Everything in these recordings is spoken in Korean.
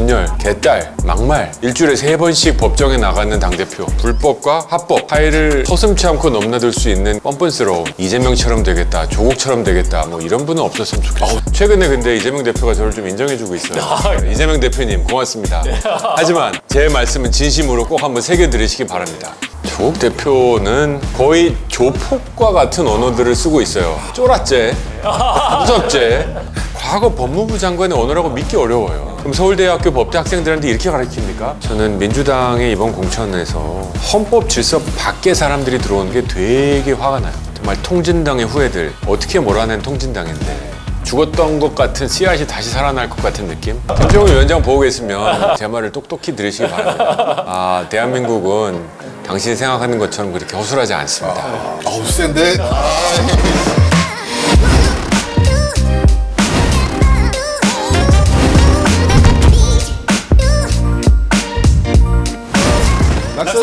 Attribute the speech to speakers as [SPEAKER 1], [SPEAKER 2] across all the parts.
[SPEAKER 1] 분열, 개딸, 막말. 일주일에 세 번씩 법정에 나가는 당대표. 불법과 합법. 파일을 서슴치 않고 넘나들 수 있는 뻔뻔스러움. 이재명처럼 되겠다 조국처럼 되겠다. 뭐 이런 분은 없었으면 좋겠어요. 최근에 근데 이재명 대표가 저를 좀 인정해주고 있어요. 이재명 대표님 고맙습니다. 하지만 제 말씀은 진심으로 꼭 한번 새겨드리시기 바랍니다. 조국 대표는 거의 조폭과 같은 언어들을 쓰고 있어요. 쫄았제 무섭제 과거 법무부 장관의 언어라고 믿기 어려워요. 그럼 서울대학교 법대 학생들한테 이렇게 가르칩니까? 저는 민주당의 이번 공천에서 헌법 질서 밖의 사람들이 들어오는 게 되게 화가 나요. 정말 통진당의 후예들 어떻게 몰아낸 통진당인데 죽었던 것 같은 씨앗이 다시 살아날 것 같은 느낌? 김정은 위원장 보고 계시면 제 말을 똑똑히 들으시기 바랍니다. 아, 대한민국은 당신이 생각하는 것처럼 그렇게 허술하지 않습니다.
[SPEAKER 2] 어우 센데. 낙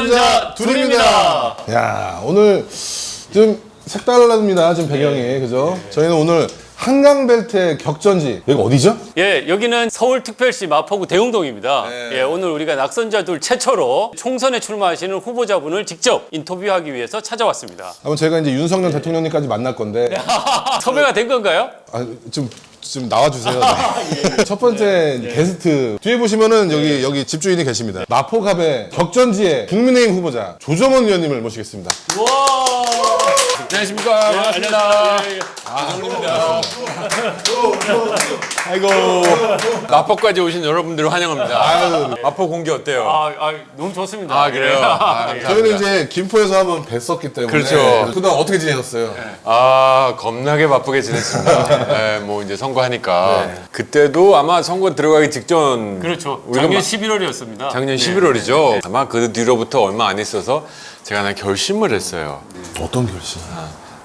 [SPEAKER 2] 선자 둘입니다. 야 오늘 좀 색달랍니다. 지금 배경이 그죠? 저희는 오늘 한강 벨트의 격전지 여기 어디죠?
[SPEAKER 3] 예, 여기는 서울특별시 마포구 대흥동입니다. 예, 오늘 우리가 낙선자들 최초로 총선에 출마하시는 후보자분을 직접 인터뷰하기 위해서 찾아왔습니다.
[SPEAKER 2] 한번 제가 이제 윤석열 대통령님까지 만날 건데
[SPEAKER 3] 섭외가 된 건가요?
[SPEAKER 2] 아, 좀, 좀 나와주세요. 네. 첫 번째 게스트 뒤에 보시면은 여기 여기 집주인이 계십니다. 마포갑의 격전지의 국민의힘 후보자 조정원 의원님을 모시겠습니다.
[SPEAKER 1] 안녕하십니까. 반갑습니다. 아이고. 마포까지 오신 여러분들을 환영합니다. 마포 공기 어때요?
[SPEAKER 3] 아, 아 너무 좋습니다.
[SPEAKER 1] 아, 그래요? 아,
[SPEAKER 2] 저희는
[SPEAKER 1] 감사합니다.
[SPEAKER 2] 이제 김포에서 한번 뵀었기 때문에
[SPEAKER 1] 그렇죠.
[SPEAKER 2] 그동안 어떻게 지내셨어요?
[SPEAKER 1] 아, 겁나게 바쁘게 지냈습니다. 네, 뭐 이제 선거 하니까. 그때도 아마 선거 들어가기 직전.
[SPEAKER 3] 그렇죠.
[SPEAKER 1] 우리가
[SPEAKER 3] 작년
[SPEAKER 1] 마-
[SPEAKER 3] 11월이었습니다.
[SPEAKER 1] 작년 11월이죠. 아마 그 뒤로부터 얼마 안 있어서 제가 하나 결심을 했어요.
[SPEAKER 2] 어떤 결심?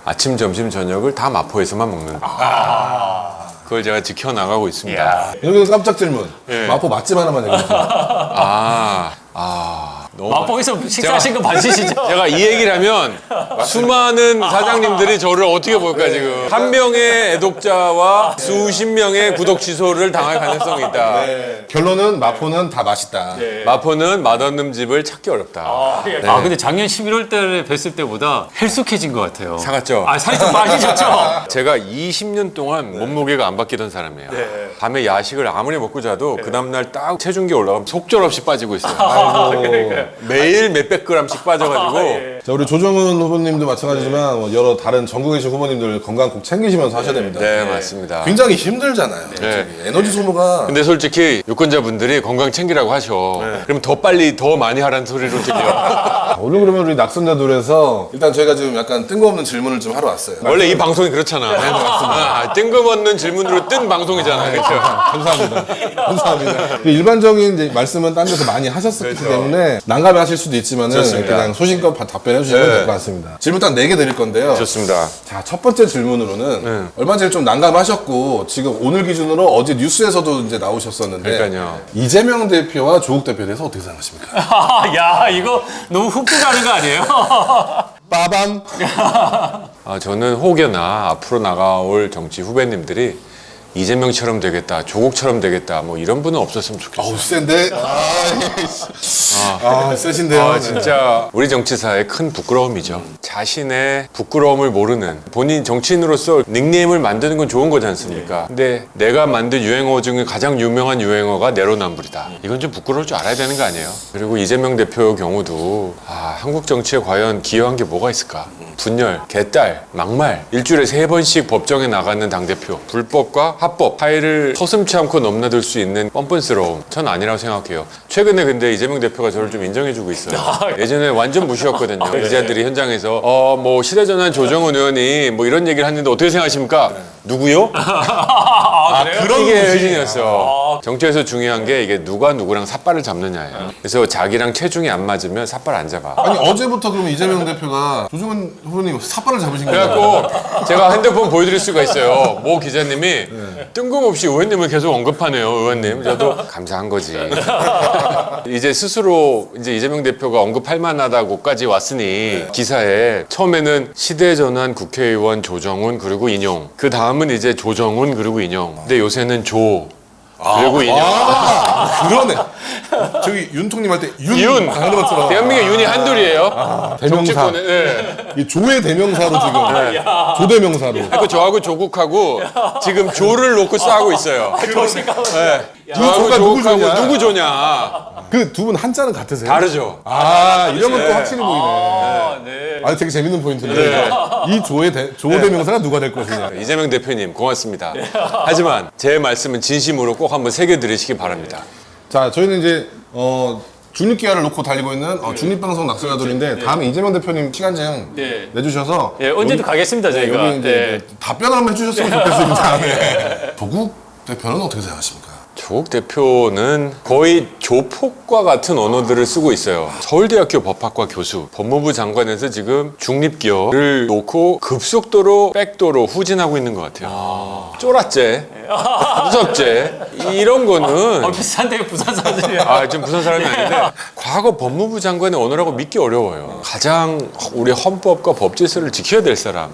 [SPEAKER 1] 아침, 점심, 저녁을 다 마포에서만 먹는다. 그걸 제가 지켜나가고 있습니다.
[SPEAKER 2] 여기서 깜짝 질문.
[SPEAKER 1] 예.
[SPEAKER 2] 마포 맛집 하나만 얘기해 주세요.
[SPEAKER 1] 아, 아.
[SPEAKER 3] 마포에서 식사하신 거 맞으시죠?
[SPEAKER 1] 제가 이 얘기를 하면 수많은 사장님들이 저를 어떻게 볼까 지금 한 명의 애독자와 수십 명의 구독 취소를 당할 가능성이 있다.
[SPEAKER 2] 결론은 마포는 다 맛있다.
[SPEAKER 1] 마포는 맛없는 집을 찾기 어렵다.
[SPEAKER 3] 아, 예. 아, 근데 작년 11월 달에 뵀을 때보다 헬쑥해진 것 같아요.
[SPEAKER 1] 사갔죠?
[SPEAKER 3] 아, 살이 좀 빠지셨죠?
[SPEAKER 1] 제가 20년 동안 몸무게가 안 바뀌던 사람이에요. 밤에 야식을 아무리 먹고 자도 그 다음날 딱 체중계 올라가면 속절없이 빠지고 있어요. 매일 몇백 그램씩 빠져가지고
[SPEAKER 2] 자, 우리 조정은 후보님도 마찬가지지만 뭐 여러 다른 전국에 계신 후보님들 건강 꼭 챙기시면서 하셔야 됩니다.
[SPEAKER 1] 네, 맞습니다.
[SPEAKER 2] 굉장히 힘들잖아요.
[SPEAKER 1] 네.
[SPEAKER 2] 에너지 소모가
[SPEAKER 1] 근데 솔직히 유권자분들이 건강 챙기라고 하셔. 그럼 더 빨리 더 많이 하라는 소리로 들려요.
[SPEAKER 2] 아, 오늘 그러면 우리 낙선자들에서 일단 저희가 지금 약간 뜬금없는 질문을 좀 하러 왔어요.
[SPEAKER 1] 원래 이 방송이 그렇잖아. 네, 맞습니다. 뜬금없는 질문으로 뜬 방송이잖아. 그렇죠?
[SPEAKER 2] 감사합니다. 감사합니다. 그 일반적인 이제 말씀은 딴 데서 많이 하셨기 때문에 난감해 하실 수도 있지만은.
[SPEAKER 1] 좋습니다.
[SPEAKER 2] 그냥 소신껏 바- 답변해 주시면
[SPEAKER 1] 네.
[SPEAKER 2] 될 것 같습니다. 질문 딱네개 드릴 건데요.
[SPEAKER 1] 좋습니다.
[SPEAKER 2] 자, 첫 번째 질문으로는
[SPEAKER 1] 네.
[SPEAKER 2] 얼마 전에 좀 난감하셨고 지금 오늘 기준으로 어제 뉴스에서도 이제 나오셨었는데
[SPEAKER 1] 그러니까요.
[SPEAKER 2] 이재명 대표와 조국 대표에 대해서 어떻게 생각하십니까?
[SPEAKER 3] 야, 이거 너무 훅 들어가는 거 아니에요?
[SPEAKER 2] 빠밤.
[SPEAKER 1] 아, 저는 혹여나 앞으로 나가올 정치 후배님들이 이재명처럼 되겠다, 조국처럼 되겠다, 뭐 이런 분은 없었으면 좋겠어요.
[SPEAKER 2] 어우 센데. 아, 아 세신데요.
[SPEAKER 1] 아, 진짜 우리 정치사의 큰 부끄러움이죠. 자신의 부끄러움을 모르는 본인 정치인으로서 닉네임을 만드는 건 좋은 거지 않습니까? 근데 내가 만든 유행어 중에 가장 유명한 유행어가 내로남불이다. 이건 좀 부끄러울 줄 알아야 되는 거 아니에요? 그리고 이재명 대표 경우도 아, 한국 정치에 과연 기여한 게 뭐가 있을까? 분열, 개딸, 막말 일주일에 세 번씩 법정에 나가는 당대표 불법과 합법 파일을 서슴치 않고 넘나들 수 있는 뻔뻔스러움 전 아니라고 생각해요 최근에 근데 이재명 대표가 저를 좀 인정해주고 있어요 예전에 완전 무시였거든요 기자들이 현장에서 어 뭐 시대전환 조정은 의원이 뭐 이런 얘기를 했는데 어떻게 생각하십니까? 누구요? 아, 그런 게 혜진이었어. 정치에서 중요한 게 이게 누가 누구랑 삿발을 잡느냐예요. 그래서 자기랑 체중이 안 맞으면 삿발 안 잡아.
[SPEAKER 2] 아니 어제부터 그럼 이재명 대표가 조정은 후보님 삿발을 잡으신 거예요?
[SPEAKER 1] 그래갖고 제가 핸드폰 보여드릴 수가 있어요. 모 기자님이 뜬금없이 의원님을 계속 언급하네요. 의원님. 저도 감사한 거지. 이제 스스로 이제 이재명 대표가 언급할 만하다고까지 왔으니 기사에 처음에는 시대 전환 국회의원 조정훈 그리고 인용. 그 다음은 이제 조정훈 그리고 인용. 근데 요새는 조. 그리고 인형.
[SPEAKER 2] 아, 그러네. 저기 윤통님 할 때 윤.
[SPEAKER 1] 윤.
[SPEAKER 2] 것처럼.
[SPEAKER 1] 대한민국에 윤이 한둘이에요.
[SPEAKER 2] 대명사.
[SPEAKER 1] 정치권은. 예.
[SPEAKER 2] 이 조의 대명사로 지금. 조대명사로.
[SPEAKER 1] 그 저하고 조국하고 지금 조를 놓고 싸우고 있어요. 네.
[SPEAKER 2] 조가 누구 조냐?
[SPEAKER 1] 누구 조냐?
[SPEAKER 2] 그 두 분 한자는 같으세요?
[SPEAKER 1] 다르죠.
[SPEAKER 2] 아, 이러면 또 확실히 보이네.
[SPEAKER 3] 아, 네.
[SPEAKER 2] 아, 되게 재밌는 포인트인데. 이 조의 대, 조 대명사가 누가 될 것이냐.
[SPEAKER 1] 이재명 대표님 고맙습니다. 하지만 제 말씀은 진심으로 꼭 한번 새겨 들으시기 바랍니다.
[SPEAKER 2] 자, 저희는 이제 어 중립기아를 놓고 달리고 있는 어, 중립방송 낙서가들인데 다음에 이재명 대표님 시간장
[SPEAKER 3] 네.
[SPEAKER 2] 내주셔서
[SPEAKER 3] 예, 언제든 가겠습니다,
[SPEAKER 2] 네,
[SPEAKER 3] 저희가.
[SPEAKER 2] 여기 이제
[SPEAKER 3] 네.
[SPEAKER 2] 답변을 한번 해주셨으면 좋겠습니다. 네. 조국 대표는 어떻게 생각하십니까?
[SPEAKER 1] 조국 대표는 거의 조폭과 같은 언어들을 쓰고 있어요. 서울대학교 법학과 교수, 법무부 장관에서 지금 중립기어를 놓고 급속도로 백도로 후진하고 있는 것 같아요. 쫄았제, 무섭제 이런 거는
[SPEAKER 3] 어, 비슷한데 부산 사람들이야.
[SPEAKER 1] 아, 좀 부산 사람이 아닌데 과거 법무부 장관의 언어라고 믿기 어려워요. 가장 우리 헌법과 법질서를 지켜야 될 사람.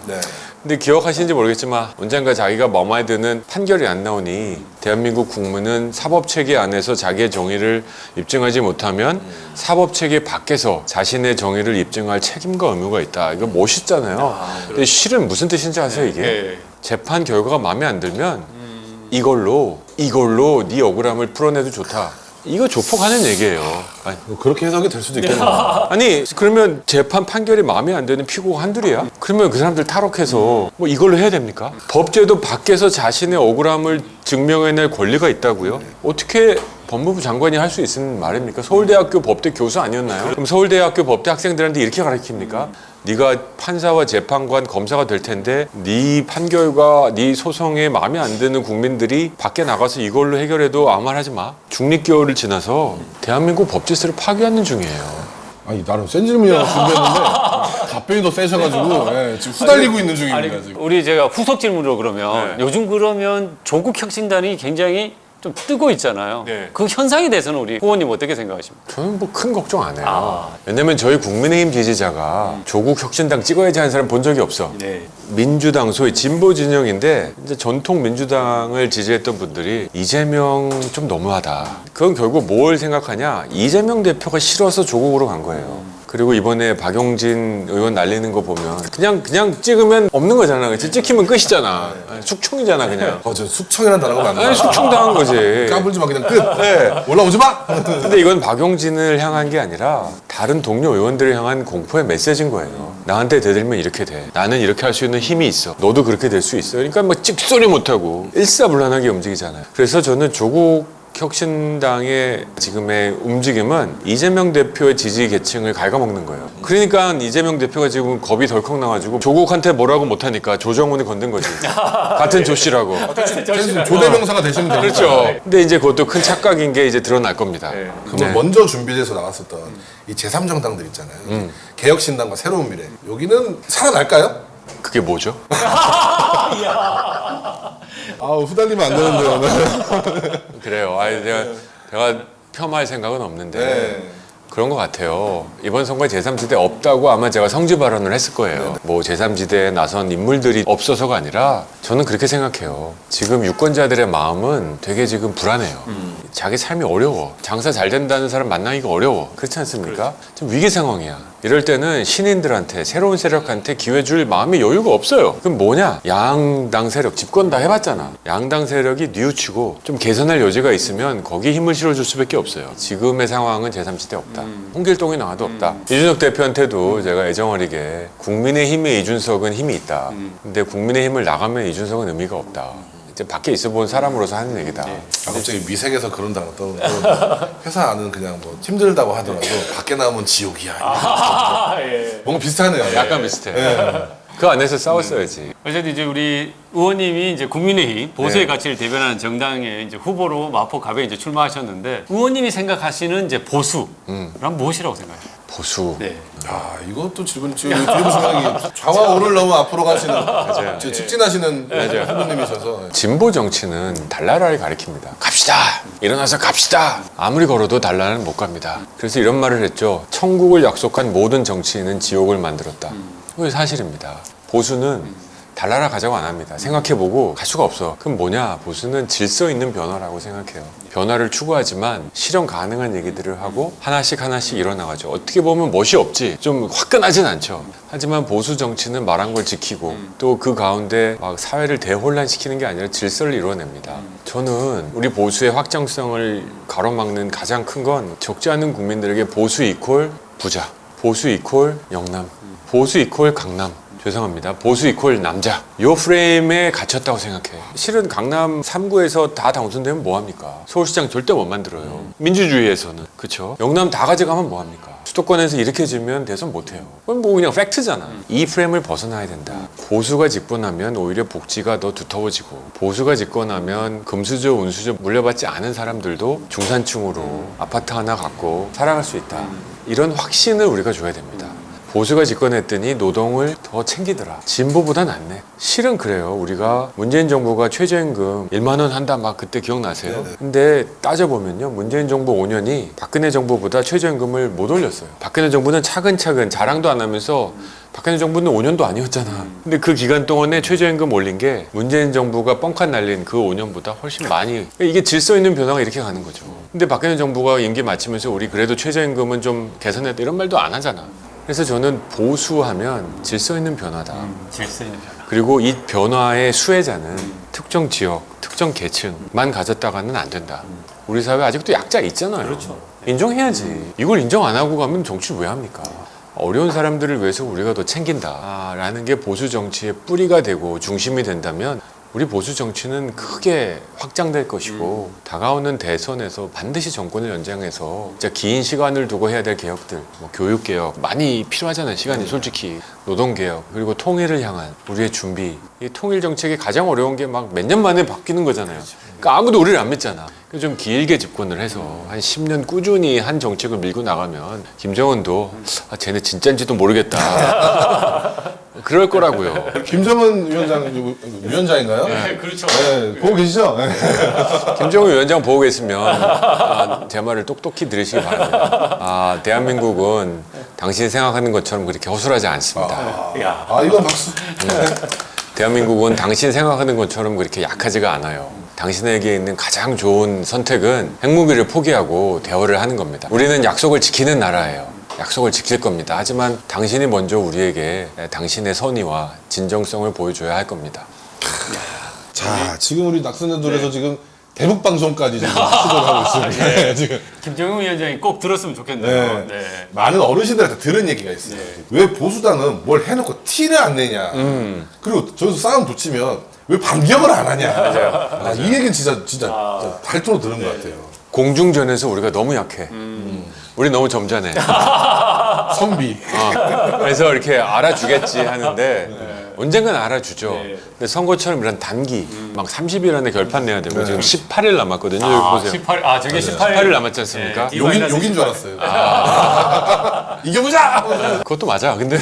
[SPEAKER 2] 네.
[SPEAKER 1] 근데 기억하시는지 모르겠지만 언젠가 자기가 맘에 드는 판결이 안 나오니 대한민국 국민은 사법 체계 안에서 자기의 정의를 입증하지 못하면 사법 체계 밖에서 자신의 정의를 입증할 책임과 의무가 있다. 이거 멋있잖아요. 근데 실은 무슨 뜻인지 아세요 이게?
[SPEAKER 3] 예.
[SPEAKER 1] 재판 결과가 마음에 안 들면 이걸로 이걸로 네 억울함을 풀어내도 좋다. 이거 조폭하는 얘기예요. 아니,
[SPEAKER 2] 뭐 그렇게 해석이 될 수도 있겠네요.
[SPEAKER 1] 아니 그러면 재판 판결이 마음에 안 드는 피고가 한둘이야? 그러면 그 사람들 탈옥해서 뭐 이걸로 해야 됩니까? 법제도 밖에서 자신의 억울함을 증명해낼 권리가 있다고요? 어떻게 법무부 장관이 할 수 있는 말입니까? 서울대학교 법대 교수 아니었나요? 그럼 서울대학교 법대 학생들한테 이렇게 가르칩니까? 네가 판사와 재판관, 검사가 될 텐데 네 판결과 네 소송에 마음에 안 드는 국민들이 밖에 나가서 이걸로 해결해도 아무 말 하지 마. 중립기호를 지나서 대한민국 법질서를 파괴하는 중이에요.
[SPEAKER 2] 아니 나름 센 질문이라고 준비했는데 답변이 더 세셔가지고 예, 지금 후달리고 있는 중입니다. 지금.
[SPEAKER 3] 우리 제가 후속 질문으로 그러면
[SPEAKER 1] 네.
[SPEAKER 3] 요즘 그러면 조국 혁신단이 굉장히 좀 뜨고 있잖아요.
[SPEAKER 1] 네.
[SPEAKER 3] 그 현상에 대해서는 우리 후원님 어떻게 생각하십니까?
[SPEAKER 1] 저는 뭐 큰 걱정 안 해요.
[SPEAKER 3] 아.
[SPEAKER 1] 왜냐면 저희 국민의힘 지지자가 조국 혁신당 찍어야지 하는 사람 본 적이 없어.
[SPEAKER 3] 네.
[SPEAKER 1] 민주당 소위 진보 진영인데 이제 전통 민주당을 지지했던 분들이 이재명 좀 너무하다. 그건 결국 뭘 생각하냐? 이재명 대표가 싫어서 조국으로 간 거예요. 그리고 이번에 박용진 의원 날리는 거 보면 그냥 그냥 찍으면 없는 거잖아. 그치? 찍히면 끝이잖아. 숙청이잖아 그냥.
[SPEAKER 2] 어, 저 숙청이라는 단어가 맞나?
[SPEAKER 1] 아니 숙청 당한 거지.
[SPEAKER 2] 까불지 마 그냥 끝.
[SPEAKER 1] 네.
[SPEAKER 2] 올라오지 마.
[SPEAKER 1] 근데 이건 박용진을 향한 게 아니라 다른 동료 의원들을 향한 공포의 메시지인 거예요. 나한테 대들면 이렇게 돼. 나는 이렇게 할 수 있는 힘이 있어. 너도 그렇게 될 수 있어. 그러니까 막 찍소리 못하고 일사불란하게 움직이잖아요. 그래서 저는 조국 혁신당의 지금의 움직임은 이재명 대표의 지지 계층을 갉아먹는 거예요. 그러니까 이재명 대표가 지금 겁이 덜컥 나가지고 조국한테 뭐라고 못하니까 조정훈이 건든 거지. 같은 조 씨라고.
[SPEAKER 2] 지금 조대명사가 되시면 됩니다.
[SPEAKER 1] 그렇죠. 근데 이제 그것도 큰 착각인 게 이제 드러날 겁니다.
[SPEAKER 2] 그러면
[SPEAKER 1] 네.
[SPEAKER 2] 먼저 준비돼서 나왔었던 이 제3정당들 있잖아요.
[SPEAKER 1] 음.
[SPEAKER 2] 개혁신당과 새로운 미래. 여기는 살아날까요?
[SPEAKER 1] 그게 뭐죠?
[SPEAKER 2] 아우 후달리면 안 되는데요.
[SPEAKER 1] 그래요. 아니 제가 제가 폄하할 생각은 없는데
[SPEAKER 2] 네.
[SPEAKER 1] 그런 것 같아요. 이번 선거에 제3지대 없다고 아마 제가 성지 발언을 했을 거예요. 뭐 제3지대에 나선 인물들이 없어서가 아니라 저는 그렇게 생각해요. 지금 유권자들의 마음은 되게 지금 불안해요. 자기 삶이 어려워. 장사 잘 된다는 사람 만나기가 어려워. 그렇지 않습니까? 좀 위기 상황이야. 이럴 때는 신인들한테 새로운 세력한테 기회 줄 마음의 여유가 없어요. 그럼 뭐냐? 양당 세력 집권 다 해봤잖아. 양당 세력이 뉘우치고 좀 개선할 여지가 있으면 거기 힘을 실어줄 수밖에 없어요. 지금의 상황은 제3지대 없다. 홍길동이 나와도 없다. 이준석 대표한테도 제가 애정어리게 국민의힘의 이준석은 힘이 있다. 근데 국민의힘을 나가면 이준석은 의미가 없다. 이제 밖에 있어 본 사람으로서 하는 얘기다.
[SPEAKER 2] 아, 갑자기 미색에서 그런 단어 떠오르고 회사 안은 그냥 뭐 힘들다고 하더라도 밖에 나오면 지옥이야.
[SPEAKER 3] 아, 예.
[SPEAKER 2] 뭔가 비슷하네요.
[SPEAKER 1] 약간 비슷해. 그 안에서 싸웠어야지.
[SPEAKER 3] 어쨌든 이제 우리 의원님이 이제 국민의힘 보수의
[SPEAKER 1] 네.
[SPEAKER 3] 가치를 대변하는 정당의 이제 후보로 마포갑에 이제 출마하셨는데 의원님이 생각하시는 이제 보수란 무엇이라고 생각해요?
[SPEAKER 1] 보수.
[SPEAKER 3] 네.
[SPEAKER 2] 아 이것도 질문 지금 들어보시면 이게 좌와 우를 너무 앞으로 가시는 지금 직진하시는 후보님이셔서
[SPEAKER 1] 진보 정치는 달나라를 가리킵니다. 갑시다. 일어나서 갑시다. 아무리 걸어도 달나라는 못 갑니다. 그래서 이런 말을 했죠. 천국을 약속한 모든 정치인은 지옥을 만들었다. 그게 사실입니다. 보수는 달라라 가자고 안 합니다. 생각해보고 갈 수가 없어. 그럼 뭐냐? 보수는 질서 있는 변화라고 생각해요. 변화를 추구하지만 실현 가능한 얘기들을 하고 하나씩 하나씩 일어나가죠. 어떻게 보면 멋이 없지. 좀 화끈하진 않죠. 하지만 보수 정치는 말한 걸 지키고 또 그 가운데 막 사회를 대혼란시키는 게 아니라 질서를 이뤄냅니다. 저는 우리 보수의 확장성을 가로막는 가장 큰 건 적지 않은 국민들에게 보수 이퀄 부자, 보수 이퀄 영남, 보수 이퀄 강남. 죄송합니다. 보수 이퀄 남자. 요 프레임에 갇혔다고 생각해. 실은 강남 3구에서 다 당선되면 뭐합니까? 서울시장 절대 못 만들어요. 민주주의에서는. 그쵸? 영남 다 가져가면 뭐합니까? 수도권에서 이렇게 지면 대선 못해요. 그건 뭐 그냥 팩트잖아. 이 프레임을 벗어나야 된다. 보수가 나면 오히려 복지가 더 두터워지고 보수가 나면 금수저, 운수저 물려받지 않은 사람들도 중산층으로 아파트 하나 갖고 살아갈 수 있다. 이런 확신을 우리가 줘야 됩니다. 보수가 집권했더니 노동을 더 챙기더라. 진보보다 낫네. 실은 그래요. 우리가 문재인 정부가 최저임금 1만 원 한다 막 그때 기억나세요? 근데 따져보면요. 문재인 정부 5년이 박근혜 정부보다 최저임금을 못 올렸어요. 박근혜 정부는 차근차근 자랑도 안 하면서 박근혜 정부는 5년도 아니었잖아. 근데 그 기간 동안에 최저임금 올린 게 문재인 정부가 뻥칸 날린 그 5년보다 훨씬 많이 이게 질서 있는 변화가 이렇게 가는 거죠. 근데 박근혜 정부가 임기 마치면서 우리 그래도 최저임금은 좀 개선했다 이런 말도 안 하잖아. 그래서 저는 보수하면 질서 있는 변화다.
[SPEAKER 3] 질서 있는 변화.
[SPEAKER 1] 그리고 이 변화의 수혜자는 특정 지역, 특정 계층만 가졌다가는 안 된다. 우리 사회 아직도 약자 있잖아요.
[SPEAKER 3] 그렇죠.
[SPEAKER 1] 인정해야지. 이걸 인정 안 하고 가면 정치를 왜 합니까? 어려운 사람들을 위해서 우리가 더 챙긴다라는 게 보수 정치의 뿌리가 되고 중심이 된다면 우리 보수 정치는 크게 확장될 것이고 다가오는 대선에서 반드시 정권을 연장해서 진짜 긴 시간을 두고 해야 될 개혁들, 뭐 교육 개혁 많이 필요하잖아요. 시간이 솔직히 노동 개혁 그리고 통일을 향한 우리의 준비. 이 통일 정책이 가장 어려운 게 막 몇 년 만에 바뀌는 거잖아요. 그러니까 아무도 우리를 안 믿잖아. 좀 길게 집권을 해서 한 10년 꾸준히 한 정책을 밀고 나가면 김정은도 아 쟤네 진짜인지도 모르겠다. 그럴 거라고요.
[SPEAKER 2] 김정은 위원장 위원장인가요? 네.
[SPEAKER 3] 그렇죠.
[SPEAKER 2] 보고 계시죠? 네.
[SPEAKER 1] 김정은 위원장 보고 계시면 아, 제 말을 똑똑히 들으시기 바랍니다. 아, 대한민국은 당신이 생각하는 것처럼 그렇게 허술하지 않습니다.
[SPEAKER 3] 야.
[SPEAKER 2] 아 이건 박수.
[SPEAKER 1] 대한민국은 당신 생각하는 것처럼 그렇게 약하지가 않아요. 당신에게 있는 가장 좋은 선택은 핵무기를 포기하고 대화를 하는 겁니다. 우리는 약속을 지키는 나라예요. 약속을 지킬 겁니다. 하지만 당신이 먼저 우리에게 당신의 선의와 진정성을 보여줘야 할 겁니다.
[SPEAKER 2] 자 지금 우리 낙선자들에서 지금 대북 방송까지 지금 하고 있습니다. 네, 지금
[SPEAKER 3] 김정은 위원장이 꼭 들었으면 좋겠네요.
[SPEAKER 2] 네.
[SPEAKER 3] 네.
[SPEAKER 2] 많은 어르신들한테 들은 얘기가 있어요. 왜 보수당은 뭘 해놓고 티를 안 내냐. 그리고 저기서 싸움 붙이면 왜 반격을 안 하냐. 아, 이 얘기는 진짜 진짜, 진짜 발토로 들은 것 같아요.
[SPEAKER 1] 공중전에서 우리가 너무 약해. 우리 너무 점잖해.
[SPEAKER 2] 선비.
[SPEAKER 1] 어, 그래서 이렇게 알아주겠지 하는데 언젠간 알아주죠. 근데 선거처럼 이런 단기 막 30일 안에 결판 내야 되고 지금 18일 남았거든요. 여기
[SPEAKER 3] 아,
[SPEAKER 1] 보세요.
[SPEAKER 3] 18, 아, 저게 18일.
[SPEAKER 1] 18일 남았지 않습니까?
[SPEAKER 3] 네.
[SPEAKER 2] 욕인, 욕인 줄 알았어요. 이겨보자!
[SPEAKER 1] 그것도 맞아. 근데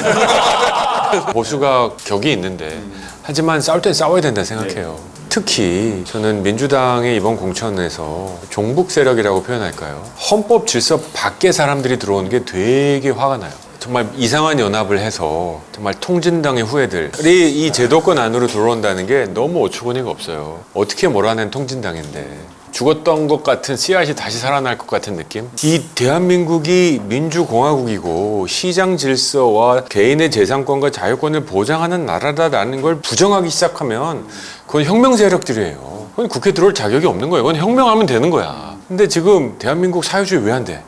[SPEAKER 1] 보수가 격이 있는데 하지만 싸울 땐 싸워야 된다 생각해요. 특히 저는 민주당의 이번 공천에서 종북 세력이라고 표현할까요? 헌법 질서 밖에 사람들이 들어오는 게 되게 화가 나요. 정말 이상한 연합을 해서 정말 통진당의 후예들이 이 제도권 안으로 들어온다는 게 너무 어처구니가 없어요. 어떻게 몰아낸 통진당인데. 죽었던 것 같은 씨앗이 다시 살아날 것 같은 느낌? 이 대한민국이 민주공화국이고 시장 질서와 개인의 재산권과 자유권을 보장하는 나라다라는 걸 부정하기 시작하면 그건 혁명 세력들이에요. 그건 국회 들어올 자격이 없는 거예요. 그건 혁명하면 되는 거야. 근데 지금 대한민국 사회주의 왜 안 돼?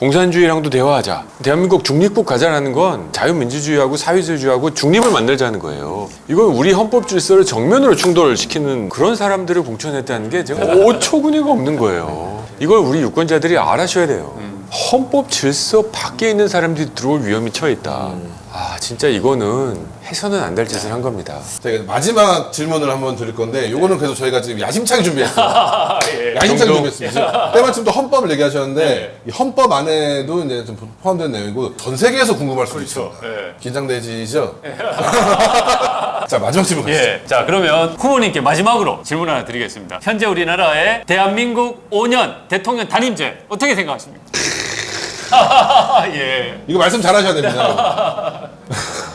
[SPEAKER 1] 공산주의랑도 대화하자. 대한민국 중립국 가자라는 건 자유민주주의하고 사회주의하고 중립을 만들자는 거예요. 이건 우리 헌법 질서를 정면으로 충돌시키는 그런 사람들을 공천했다는 게 제가 어처구니가 없는 거예요. 이걸 우리 유권자들이 알아셔야 돼요. 헌법 질서 밖에 있는 사람들이 들어올 위험이 처해 있다. 아 진짜 이거는 해서는 안 될 짓을 한 겁니다.
[SPEAKER 2] 제가 마지막 질문을 한번 드릴 건데, 요거는 그래서 저희가 지금 야심차게 준비했어요. 야심차게
[SPEAKER 1] 정도?
[SPEAKER 2] 준비했습니다. 지금 때마침 또 헌법을 얘기하셨는데, 이 헌법 안에도 이제 좀 포함된 내용이고, 전 세계에서 궁금할 수도 있습니다.
[SPEAKER 3] 네.
[SPEAKER 2] 긴장되시죠? 자, 마지막 질문 가시죠.
[SPEAKER 3] 예. 자, 그러면 후보님께 마지막으로 질문 하나 드리겠습니다. 현재 우리나라의 대한민국 5년 대통령 단임제 어떻게 생각하십니까? 예.
[SPEAKER 2] 이거 말씀 잘 하셔야 됩니다.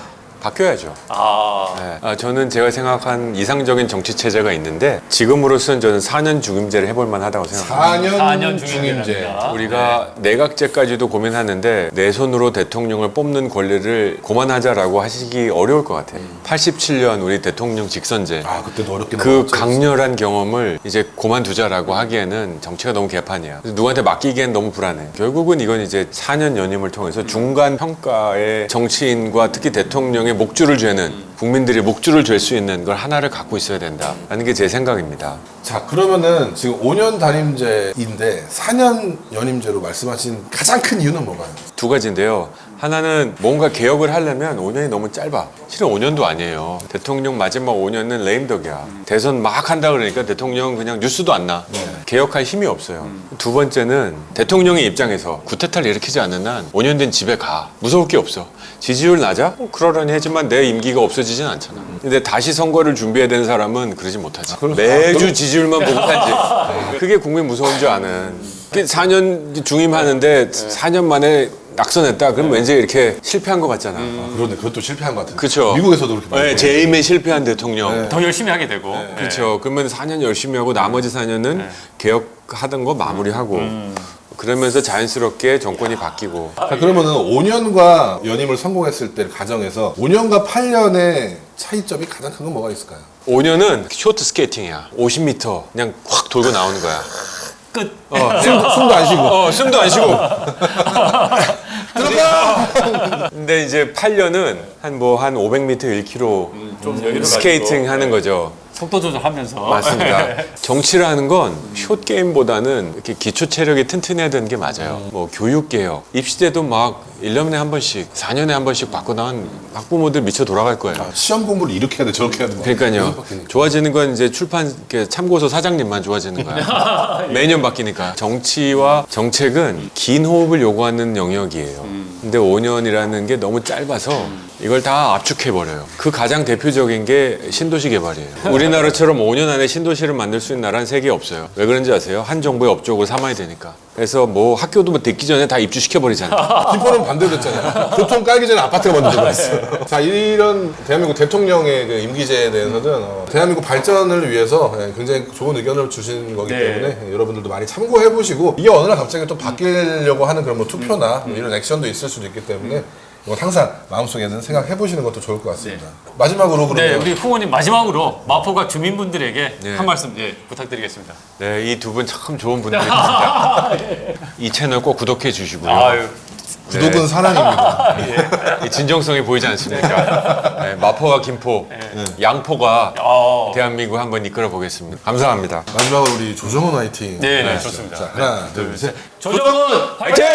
[SPEAKER 1] 바뀌어야죠.
[SPEAKER 3] 아,
[SPEAKER 1] 네. 아, 저는 제가 생각한 이상적인 정치 체제가 있는데 지금으로서는 저는 4년 중임제를 해볼 만하다고 생각합니다.
[SPEAKER 2] 4년,
[SPEAKER 3] 4년
[SPEAKER 2] 중임제.
[SPEAKER 1] 우리가 내각제까지도 고민하는데 내 손으로 대통령을 뽑는 권리를 고만하자라고 하시기 어려울 것 같아요. 87년 우리 대통령 직선제
[SPEAKER 2] 아 그때도 어렵게
[SPEAKER 1] 그
[SPEAKER 2] 넘어갔죠.
[SPEAKER 1] 강렬한 경험을 이제 고만두자라고 하기에는 정치가 너무 개판이야. 그래서 누구한테 맡기기엔 너무 불안해. 결국은 이건 이제 4년 연임을 통해서 중간 평가에 정치인과 특히 대통령의 목줄을 죄는 국민들이 목줄을 잴 수 있는 걸 하나를 갖고 있어야 된다라는 게 제 생각입니다.
[SPEAKER 2] 자 그러면은 지금 5년 단임제인데 4년 연임제로 말씀하신 가장 큰 이유는 뭐가요?
[SPEAKER 1] 두 가지인데요. 하나는 뭔가 개혁을 하려면 5년이 너무 짧아. 실은 5년도 아니에요. 대통령 마지막 5년은 레임덕이야. 대선 막 한다 그러니까 대통령 그냥 뉴스도 안 나. 개혁할 힘이 없어요. 두 번째는 대통령의 입장에서 구태타를 일으키지 않는 한 5년 된 집에 가. 무서울 게 없어. 지지율 낮아? 뭐 그러려니 하지만 내 임기가 없어지진 않잖아. 근데 다시 선거를 준비해야 되는 사람은 그러지 못하지. 매주 지지율만 보고 살지. 그게 국민 무서운 줄 아는. 4년 중임하는데 4년 만에 낙선했다. 그럼 왠지 이렇게 실패한 것 같잖아.
[SPEAKER 2] 아, 그런데 그것도 실패한 것 같은데.
[SPEAKER 1] 그쵸.
[SPEAKER 2] 미국에서도 그렇게 많이
[SPEAKER 1] 네, 재임에 실패한 대통령.
[SPEAKER 3] 더 열심히 하게 되고. 네.
[SPEAKER 1] 그렇죠. 그러면 4년 열심히 하고 나머지 4년은 개혁하던 거 마무리하고 그러면서 자연스럽게 정권이 바뀌고
[SPEAKER 2] 자 그러면은 5년과 연임을 성공했을 때 가정에서 5년과 8년의 차이점이 가장 큰 건 뭐가 있을까요?
[SPEAKER 1] 5년은 쇼트 스케이팅이야. 50m 그냥 확 돌고 나오는 거야.
[SPEAKER 3] 끝.
[SPEAKER 1] 어,
[SPEAKER 2] 숨, 숨도 안 쉬고
[SPEAKER 1] 어, 숨도 안 쉬고.
[SPEAKER 2] 들어가!
[SPEAKER 1] 근데 이제 8년은 한 뭐 한 500m 1km
[SPEAKER 3] 좀 여유를
[SPEAKER 1] 스케이팅
[SPEAKER 3] 가지고.
[SPEAKER 1] 하는 거죠.
[SPEAKER 3] 속도 조절하면서.
[SPEAKER 1] 맞습니다. 정치를 하는 건 숏 게임보다는 이렇게 기초 체력이 튼튼해야 되는 게 맞아요. 뭐 교육 개혁, 입시 때도 막 1년에 한 번씩, 4년에 한 번씩 받고 나온 학부모들 미쳐 돌아갈 거예요.
[SPEAKER 2] 시험 공부를 이렇게 해야 돼 저렇게 해야 돼
[SPEAKER 1] 그러니까요. 좋아지는 건 이제 출판 이렇게 참고서 사장님만 좋아지는 거야. 매년 바뀌니까. 정치와 정책은 긴 호흡을 요구하는 영역이에요. 근데 5년이라는 게 너무 짧아서 이걸 다 압축해 버려요. 그 가장 대표적인 게 신도시 개발이에요. 우리나라처럼 5년 안에 신도시를 만들 수 있는 나라는 세계에 없어요. 왜 그런지 아세요? 한 정부의 업적을 삼아야 되니까. 그래서 뭐 학교도 뭐 듣기 전에 다 입주시켜 버리잖아요.
[SPEAKER 2] 김포는 반대로 됐잖아요. 교통 깔기 전에 아파트가 먼저 들어갔어요. 자, 이런 대한민국 대통령의 그 임기제에 대해서는 어, 대한민국 발전을 위해서 예, 굉장히 좋은 의견을 주신 거기
[SPEAKER 3] 네.
[SPEAKER 2] 때문에 예, 여러분들도 많이 참고해 보시고 이게 어느 날 갑자기 또 바뀌려고 하는 그런 뭐 투표나 뭐 이런 액션도 있을 수도 있기 때문에 이건 항상 마음속에는 생각해 보시는 것도 좋을 것 같습니다. 마지막으로
[SPEAKER 3] 네,
[SPEAKER 2] 그러면
[SPEAKER 3] 우리 후보님 마지막으로 마포가 주민분들에게
[SPEAKER 1] 네.
[SPEAKER 3] 한 말씀 예, 부탁드리겠습니다.
[SPEAKER 1] 네, 이 두 분 참 좋은 분들입니다. 이 채널 꼭 구독해 주시고요.
[SPEAKER 3] 아유,
[SPEAKER 2] 구독은 사랑입니다.
[SPEAKER 1] 이 진정성이 보이지 않습니까? 네, 마포와 김포, 양포가
[SPEAKER 3] 어,
[SPEAKER 1] 대한민국 한번 이끌어 보겠습니다. 감사합니다.
[SPEAKER 2] 마지막으로 우리 조정원 화이팅.
[SPEAKER 3] 네, 네, 좋습니다.
[SPEAKER 2] 자, 하나, 둘, 셋.
[SPEAKER 3] 조정은 화이팅!